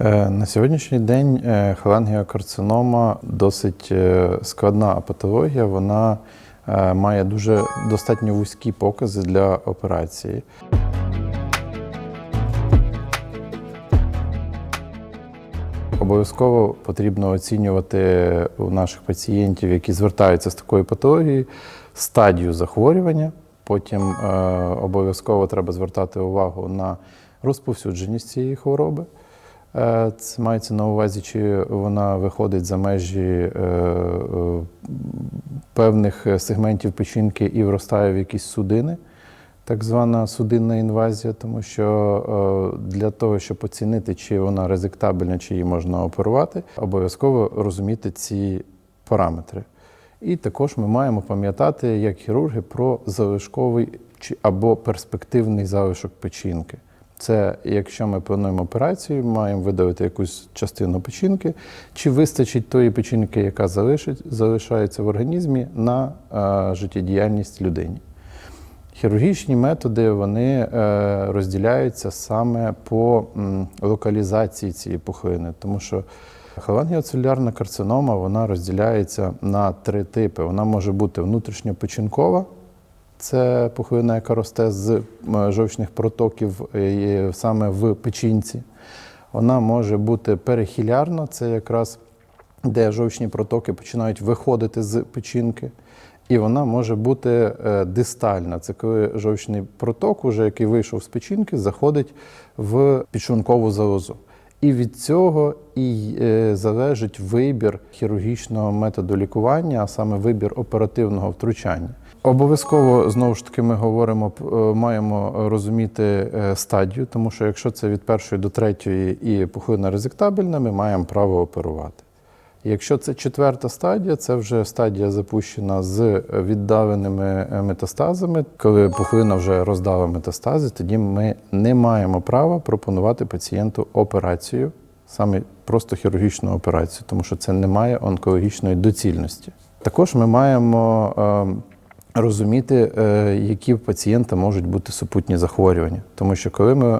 Е, На сьогоднішній день е, холангіокарцинома досить е, складна патологія. Вона має дуже достатньо вузькі покази для операції. Обов'язково потрібно оцінювати у наших пацієнтів, які звертаються з такою патологією, стадію захворювання. Потім обов'язково треба звертати увагу на розповсюдженість цієї хвороби. Е, Це мається на увазі, чи вона виходить за межі е, е, певних сегментів печінки і вростає в якісь судини, так звана судинна інвазія, тому що для того, щоб оцінити, чи вона резектабельна, чи її можна оперувати, обов'язково розуміти ці параметри. І також ми маємо пам'ятати, як хірурги, про залишковий або перспективний залишок печінки. Це якщо ми плануємо операцію, маємо видалити якусь частину печінки, чи вистачить тої печінки, яка залишить, залишається в організмі на е, життєдіяльність людині. Хірургічні методи вони е, розділяються саме по м, локалізації цієї пухлини, тому що холангіоцелюлярна карцинома вона розділяється на три типи. Вона може бути внутрішньопечінкова, це пухлина, яка росте з жовчних протоків е, саме в печінці. Вона може бути перехілярна, це якраз де жовчні протоки починають виходити з печінки. І вона може бути е, дистальна. Це коли жовчний проток, уже який вийшов з печінки, заходить в підшлункову залозу. І від цього і е, залежить вибір хірургічного методу лікування, а саме вибір оперативного втручання. Обов'язково знову ж таки ми говоримо, е, маємо розуміти е, стадію, тому що якщо це від першої до третьої і пухлина резектабельна, ми маємо право оперувати. Якщо це четверта стадія, це вже стадія запущена з віддаленими е, метастазами. Коли пухлина вже роздала метастази, тоді ми не маємо права пропонувати пацієнту операцію, саме просто хірургічну операцію, тому що це не має онкологічної доцільності. Також ми маємо е, розуміти, е, які в пацієнта можуть бути супутні захворювання. Тому що коли ми е,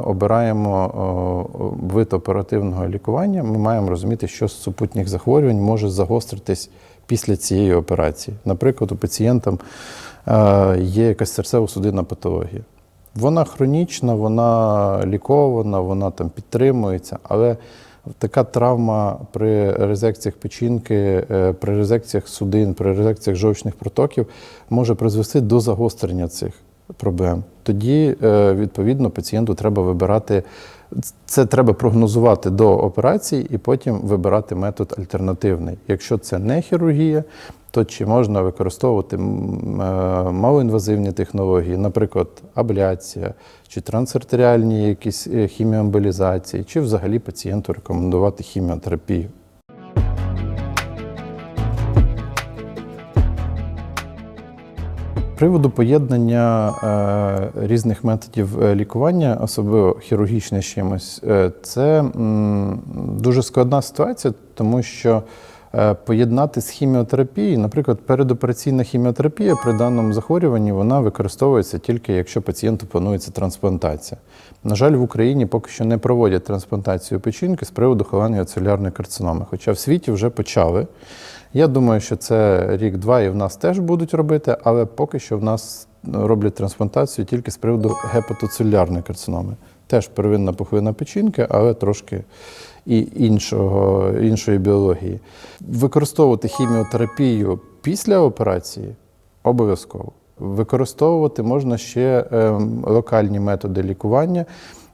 обираємо вид оперативного лікування, ми маємо розуміти, що з супутніх захворювань може загостритись після цієї операції. Наприклад, у пацієнта е, є якась серцево-судинна патологія. Вона хронічна, вона лікована, вона там підтримується, але така травма при резекціях печінки, е, при резекціях судин, при резекціях жовчних протоків може призвести до загострення цих проблем. Тоді, е, відповідно, пацієнту треба вибирати. Це треба прогнозувати до операції і потім вибирати метод альтернативний. Якщо це не хірургія, то чи можна використовувати е, малоінвазивні технології, наприклад, абляція, чи трансартеріальні якісь е, хіміоемболізації, чи взагалі пацієнту рекомендувати хіміотерапію. Приводу поєднання е, різних методів е, лікування, особливо хірургічне з чимось, це м, дуже складна ситуація, тому що поєднати з хіміотерапією, наприклад, передопераційна хіміотерапія при даному захворюванні вона використовується тільки якщо пацієнту планується трансплантація. На жаль, в Україні поки що не проводять трансплантацію печінки з приводу холангіоцелюлярної карциноми, хоча в світі вже почали. Я думаю, що це рік-два і в нас теж будуть робити, але поки що в нас роблять трансплантацію тільки з приводу гепатоцелюлярної карциноми. Теж первинна пухлина печінки, але трошки і іншого, іншої біології. Використовувати хіміотерапію після операції обов'язково. Використовувати можна ще ем, локальні методи лікування,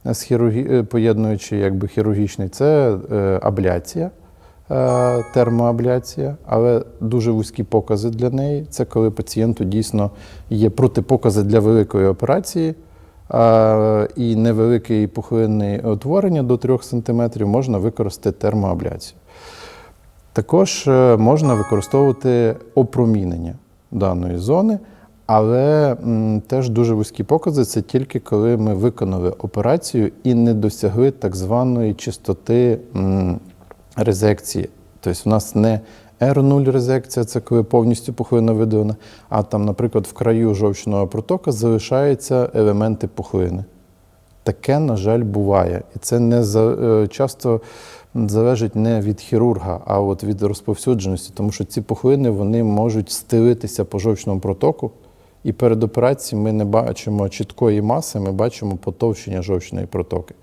з хірургі... е, поєднуючи якби хірургічний, це е, абляція е, термоабляція, але дуже вузькі покази для неї. Це коли пацієнту дійсно є протипокази для великої операції. І невелике пухлинне утворення до 3 см можна використати термоабляцію. Також е, можна використовувати опромінення даної зони, але теж дуже вузькі покази це тільки коли ми виконали операцію і не досягли так званої чистоти резекції. Тобто, у нас не R0 резекція, це коли повністю пухлина видалена, а там, наприклад, в краю жовчного протока залишаються елементи пухлини. Таке, на жаль, буває. І це не за, е, часто залежить не від хірурга, а от від розповсюдженості, тому що ці пухлини вони можуть стелитися по жовчному протоку. І перед операцією ми не бачимо чіткої маси, ми бачимо потовщення жовчної протоки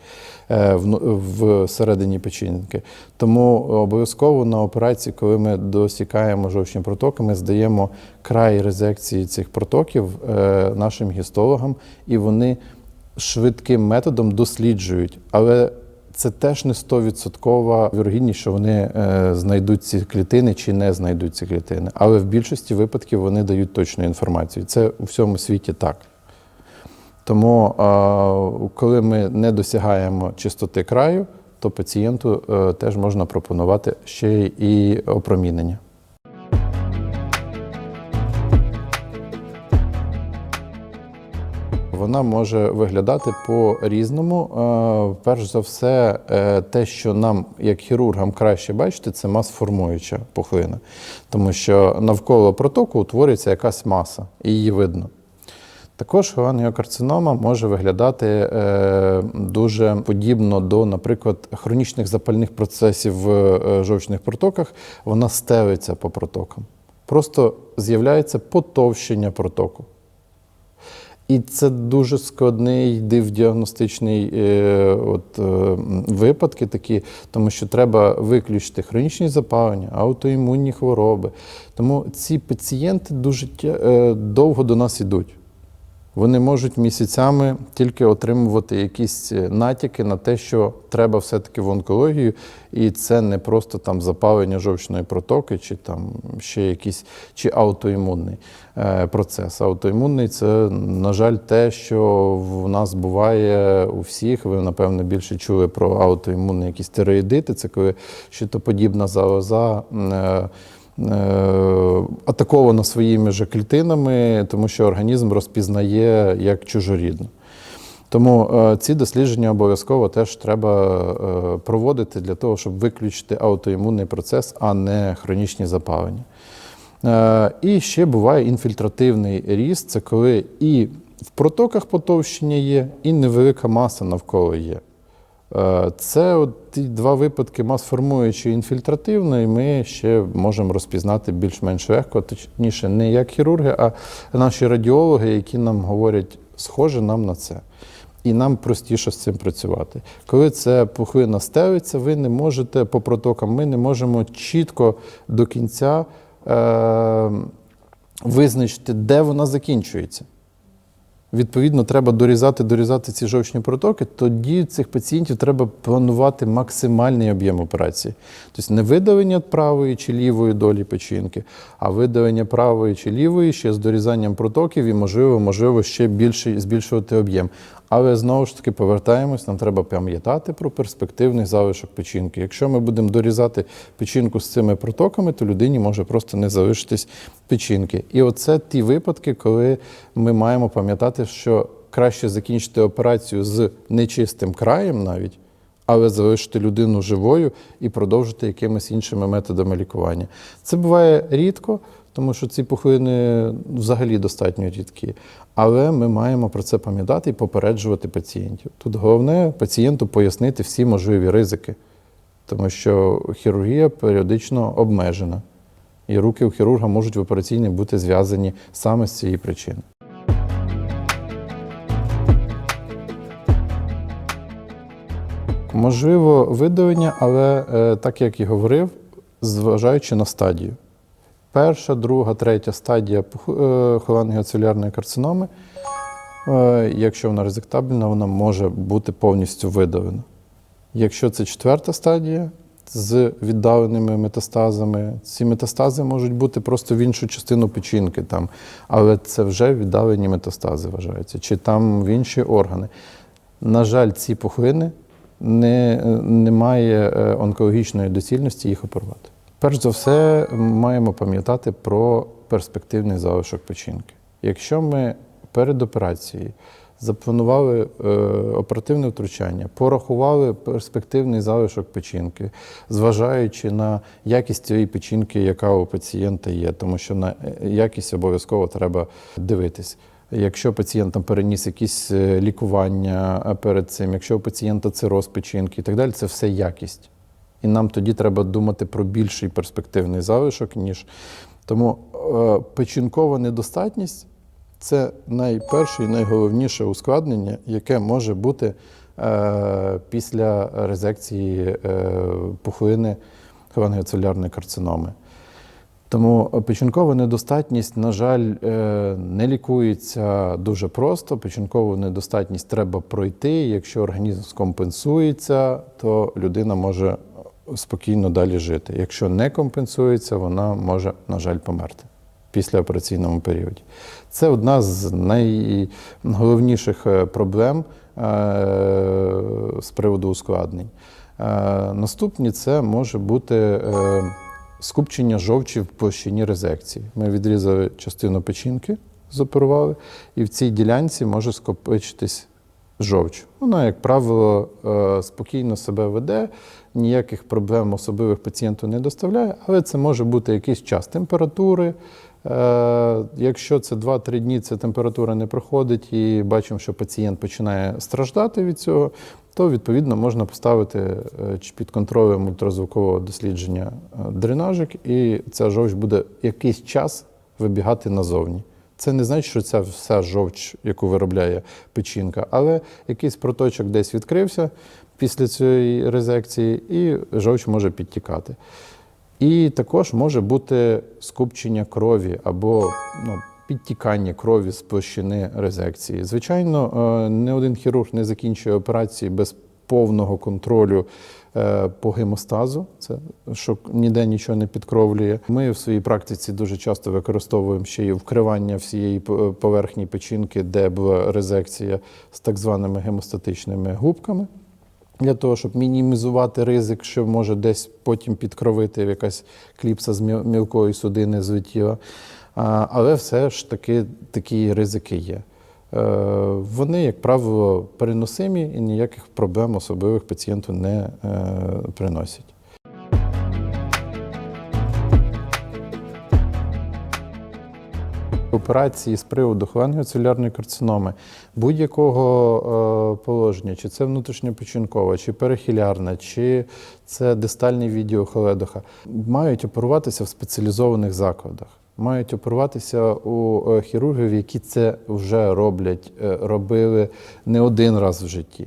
е, в- всередині печінки. Тому обов'язково на операції, коли ми досікаємо жовчні протоки, ми здаємо край резекції цих протоків е, нашим гістологам, і вони швидким методом досліджують. Але це теж не 100% вірогідність, що вони е, знайдуть ці клітини чи не знайдуть ці клітини. Але в більшості випадків вони дають точну інформацію. Це у всьому світі так. Тому, коли ми не досягаємо чистоти краю, то пацієнту е, теж можна пропонувати ще і опромінення. Вона може виглядати по-різному. Е, Перш за все, е, те, що нам, як хірургам, краще бачити, це мас-формуюча пухлина. Тому що навколо протоку утворюється якась маса, і її видно. Також холангіокарцинома може виглядати е, дуже подібно до, наприклад, хронічних запальних процесів в жовчних протоках. Вона стелиться по протокам. Просто з'являється потовщення протоку. І це дуже складний дивдіагностичний е, от, е, випадки такі, тому що треба виключити хронічні запалення, аутоімунні хвороби. Тому ці пацієнти дуже е, довго до нас ідуть. Вони можуть місяцями тільки отримувати якісь е, натяки на те, що треба все-таки в онкологію, і це не просто там запалення жовчної протоки, чи там ще якийсь чи аутоімунний е, процес. Аутоімунний це, на жаль, те, що в нас буває у всіх. Ви, напевно, більше чули про аутоімунні якісь тиреїдити. Це коли щитоподібна залоза. Е, е, своїми же клітинами, тому що організм розпізнає як чужорідну. Тому е, ці дослідження обов'язково теж треба е, проводити для того, щоб виключити аутоімунний процес, а не хронічні запалення. І ще буває інфільтративний ріст це коли і в протоках потовщення є, і невелика маса навколо є. Е, Це от два випадки мас-формуючої і інфільтративної, ми ще можемо розпізнати більш-менш легко, точніше, не як хірурги, а наші радіологи, які нам говорять, схоже нам на це. І нам простіше з цим працювати. Коли це пухлина стелиться, ви не можете по протокам, ми не можемо чітко до кінця е- визначити, де вона закінчується. Відповідно, треба дорізати, дорізати ці жовчні протоки. Тоді цих пацієнтів треба планувати максимальний об'єм операції. Тобто не видалення правої чи лівої долі печінки, а видалення правої чи лівої ще з дорізанням протоків і, можливо, можливо, ще більше збільшувати об'єм. Але знову ж таки повертаємось, нам треба пам'ятати про перспективний залишок печінки. Якщо ми будемо дорізати печінку з цими протоками, то людині може просто не залишитись печінки. І оце ті випадки, коли ми маємо пам'ятати, що краще закінчити операцію з нечистим краєм навіть. Але залишити людину живою і продовжити якимись іншими методами лікування. Це буває рідко, тому що ці пухлини взагалі достатньо рідкі. Але ми маємо про це пам'ятати і попереджувати пацієнтів. Тут головне пацієнту пояснити всі можливі ризики, тому що хірургія періодично обмежена, і руки у хірурга можуть в операційній бути зв'язані саме з цієї причини. Можливо, видалення, але е, так як і говорив, зважаючи на стадію. Перша, друга, третя стадія е, холангіоцелярної карциноми, е, якщо вона резектабельна, вона може бути повністю видалена. Якщо це четверта стадія з віддаленими метастазами, ці метастази можуть бути просто в іншу частину печінки, там, але це вже віддалені метастази вважаються, чи там в інші органи. На жаль, ці пухлини не, немає е, онкологічної доцільності їх оперувати. Перш за все, маємо пам'ятати про перспективний залишок печінки. Якщо ми перед операцією запланували е, оперативне втручання, порахували перспективний залишок печінки, зважаючи на якість цієї печінки, яка у пацієнта є, тому що на е, якість обов'язково треба дивитись. Якщо пацієнт переніс якісь е, лікування перед цим, якщо у пацієнта цироз печінки і так далі, це все якість. І нам тоді треба думати про більший перспективний залишок, ніж тому е, печінкова недостатність це найперше і найголовніше ускладнення, яке може бути е, після резекції е, пухлини хелангіоцелярної карциноми. Тому печінкова недостатність, на жаль, не лікується дуже просто. Печінкову недостатність треба пройти. Якщо організм скомпенсується, то людина може спокійно далі жити. Якщо не компенсується, вона може, на жаль, померти в післяопераційному періоді. Це одна з найголовніших е, проблем е, з приводу ускладнень. Е, Наступні це може бути скупчення жовчі в площині резекції. Ми відрізали частину печінки, зоперували, і в цій ділянці може скопичитись жовч. Вона, як правило, е, спокійно себе веде, ніяких проблем особливих пацієнту не доставляє, але це може бути якийсь час температури. Е, Якщо це 2-3 дні, ця температура не проходить, і бачимо, що пацієнт починає страждати від цього, то відповідно можна поставити е, під контролем ультразвукового дослідження дренажик, і ця жовч буде якийсь час вибігати назовні. Це не значить, що це вся жовч, яку виробляє печінка, але якийсь проточок десь відкрився після цієї резекції, і жовч може підтікати. І також може бути скупчення крові або ну, підтікання крові з площини резекції. Звичайно, е, не один хірург не закінчує операції без повного контролю по гемостазу, це що ніде нічого не підкровлює. Ми в своїй практиці дуже часто використовуємо ще й вкривання всієї поверхні печінки, де була резекція з так званими гемостатичними губками. Для того, щоб мінімізувати ризик, що може десь потім підкровити якась кліпса з мілкої судини злетіла. А, Але все ж таки такі ризики є. Е, Вони, як правило, переносимі і ніяких проблем особливих пацієнту не е, приносять. Операції з приводу холангіоцелярної карциноми будь-якого е, положення, чи це внутрішньопечінкова, чи перихілярна, чи це дистальний відділ холедоха, мають оперуватися в спеціалізованих закладах. Мають оперуватися у е, хірургів, які це вже роблять, е, робили не один раз в житті.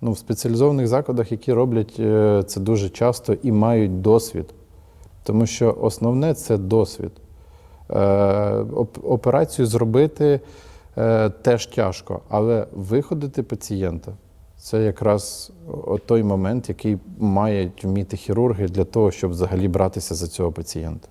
Ну, в спеціалізованих закладах, які роблять е, це дуже часто і мають досвід. Тому що основне це досвід. Операцію зробити теж тяжко, але виходити пацієнта це якраз той момент, який мають вміти хірурги для того, щоб взагалі братися за цього пацієнта.